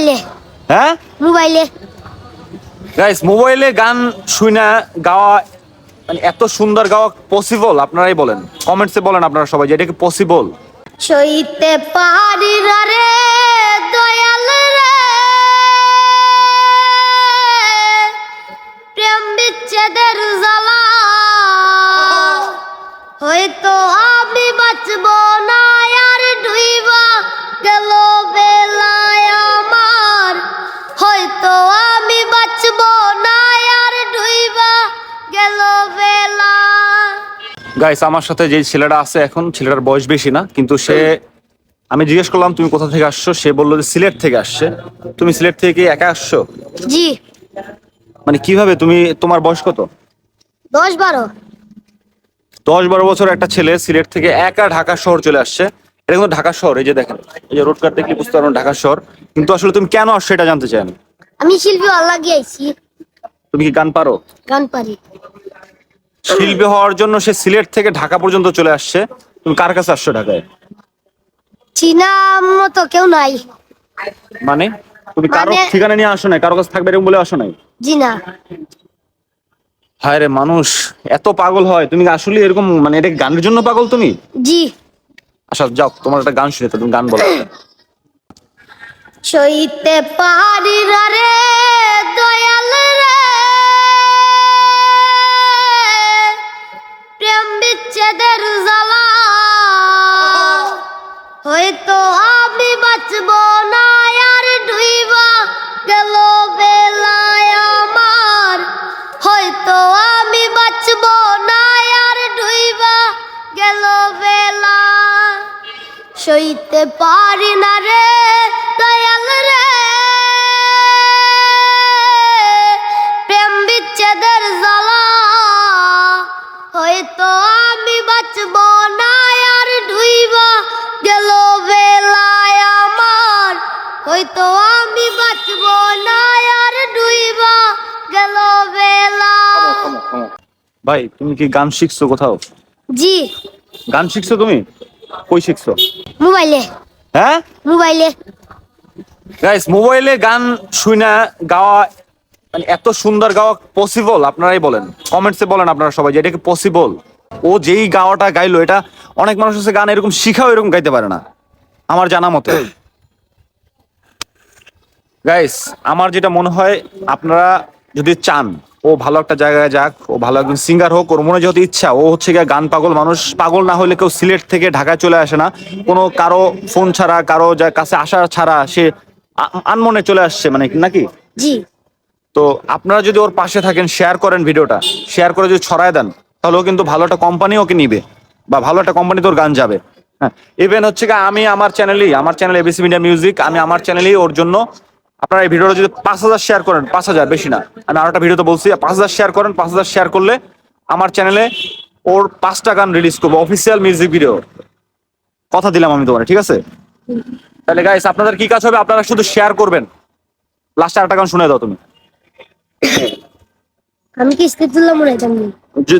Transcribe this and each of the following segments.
মোবাইলে। হ্যাঁ? মোবাইলে। গাইস মোবাইলে গান শুনা গাওয়া মানে এত সুন্দর গাওয়া পসিবল আপনারাই বলেন। কমেন্টসে বলেন আপনারা সবাই যে এটা কি পসিবল সইতে পারি না রে দয়াল রে। প্রেম বিচ্ছেদের গাইস আমার সাথে যে ছেলেটা আছে এখন ছেলেটার বয়স বেশি না কিন্তু সে আমি জিজ্ঞেস করলাম তুমি কোথা থেকে আসছো? সে বলল যে সিলেট থেকে আসছে। তুমি সিলেট থেকে কি একা আসছো? জি। মানে কীভাবে? তুমি তোমার বয়স কত? দশ বারো। দশ বারো বছর একটা ছেলে সিলেট থেকে একা ঢাকা শহর চলে আসছে। এটা কিন্তু ঢাকা শহর এই যে দেখেন এই যে রোড কার দেখলে বুঝতে পারবেন ঢাকা শহর। কিন্তু আসলে তুমি কেন আসছো এটা জানতে চাই আমি। আমি শিল্পী আল্লাহ গিয়েছি। তুমি কি গান পারো? গান পারি। শিল্পী হওয়ার জন্য সে সিলেট থেকে ঢাকা পর্যন্ত চলে আসছে। তুমি কার কাছে আসছো ঢাকায়? চীনা মতো কেউ নাই। মানে? তুমি কারও মানে- ঠিকানা নিয়ে আসো নাই? কারও কাছে থাকবে এরকম বলে আসো নাই? জি না। হায় রে মানুষ এত পাগল হয়। তুমি আসলে এরকম মানে এটা গানের জন্য পাগল তুমি? জি। আচ্ছা যাও তোমার একটা গান শুনে তুমি গান বলো। সইতে পারি রে দয়াল সইতে পারি না রে দয়াল রে। প্রেম বিচ্ছেদের জ্বালা হয়তো আমি বাঁচব না আর ডুইবা গেল বেলায় আমার। হয়তো আমি বাঁচব না আর ডুইবা গেল বেলা ভাই তুমি কি গান শিখছো কোথাও? জি। গান শিখছো তুমি? কই শিখছো? মোবাইলে। হ্যাঁ? মোবাইলে। গাইস মোবাইলে গান শুনা গাওয়া মানে এত সুন্দর গাওয়া পসিবল আপনারাই বলেন। কমেন্টসে বলেন আপনারা সবাই যে এটা কি পসিবল ও যেই গাওয়াটা গাইলো এটা অনেক মানুষ আছে গান এরকম শিখাও এরকম গাইতে পারে না আমার জানা মতে। গাইস আমার যেটা মনে হয় আপনারা যদি চান ও ভালো একটা জায়গায় যাক ও ভালো একজন সিঙ্গার হোক ওর মনে যেহেতু ইচ্ছা ও হচ্ছে গিয়ে গান পাগল মানুষ। পাগল না হলে কেউ সিলেট থেকে ঢাকায় চলে আসে না। কোনো কারও ফোন ছাড়া কারও যা কাছে আসা ছাড়া সে আনমনে চলে আসছে মানে নাকি? জি। তো আপনারা যদি ওর পাশে থাকেন শেয়ার করেন ভিডিওটা। শেয়ার করে যদি ছড়ায় দেন তাহলে ও কিন্তু ভালো একটা কোম্পানি ওকে নিবে বা ভালো একটা কোম্পানি তোর গান যাবে। হ্যাঁ ইভেন হচ্ছে আমি আমার চ্যানেলেই আমার চ্যানেল এবিসি মিডিয়া মিউজিক আমি আমার চ্যানেলেই ওর জন্য আপনারা এই ভিডিওটা যদি পাঁচ হাজার শেয়ার করেন পাঁচ হাজার বেশি না। আমি আরও একটা ভিডিওতে বলছি পাঁচ হাজার শেয়ার করেন পাঁচ হাজার শেয়ার করলে আমার চ্যানেলে ওর পাঁচটা গান রিলিজ করব অফিসিয়াল মিউজিক ভিডিও কথা দিলাম আমি তোমার ঠিক আছে? তাহলে গাইস আপনাদের কি কাজ হবে? আপনারা শুধু শেয়ার করবেন। লাস্টে আরেকটা গান শুনে দাও তুমি। আমি কিস্তি তুললাম মনে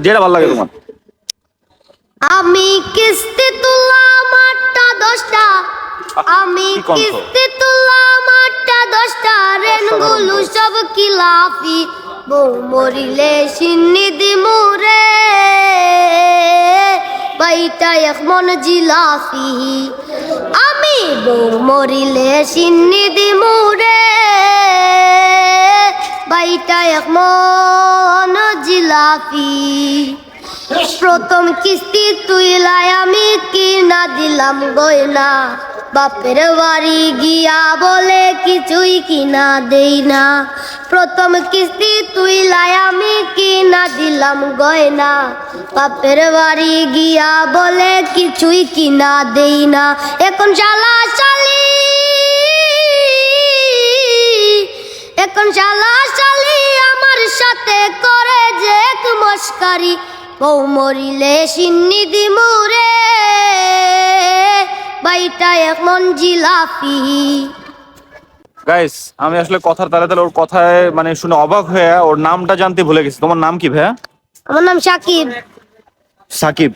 যেটা ভালো লাগে তোমার। আমি কিস্তি তুললাম আটটা দশটা আমি কিস্তি দশটা রেনগুলো সব কিলাফি বউ মরিলে সিন্নি দিমুরে বাইটা এক মন জিলাফি। আমি বউ মরিলে সিন্নি দিমুরে বাইটা এক মন জিলাফি। প্রথম কিস্তি তুইলাই আমি কিনা দিলাম গয়না। বাপের বাড়ি গিয়া বলে কিছুই কিনা দেই না। প্রথম কিস্তি তুইলাই আমি কিনা দিলাম গয়না। বাপের বাড়ি গিয়া বলে কিছুই কিনা দেই না। এখন শালা শালি, এখন শালা শালি আমার সাথে করে যে মস্কারি। বউ মরিলে সিন্নি দিমুরে বাইটা এখন জিলাপি। গাইস আমি আসলে কথার তালে তালে ওর কথায় মানে শুনে অবাক হয়ে ওর নামটা জানতে ভুলে গেছি। তোমার নাম কি ভাইয়া? আমার নাম সাকিব। সাকিব।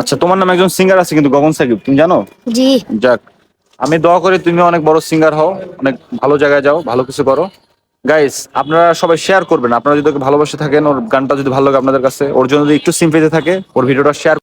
আচ্ছা তোমার নাম একজন সিঙ্গার আছে কিন্তু গগন সাকিব তুমি জানো? জি। যাক আমি দোয়া করি তুমি অনেক বড় সিঙ্গার হও অনেক ভালো জায়গায় যাও ভালো কিছু করো। গাইস আপনারা সবাই শেয়ার করবেন। আপনারা যদি ওকে ভালোবাসে থাকেন ওর গানটা যদি ভালো লাগে আপনাদের কাছে ওর জন্য যদি একটু সিম্পেতে থাকে ওর ভিডিওটা শেয়ার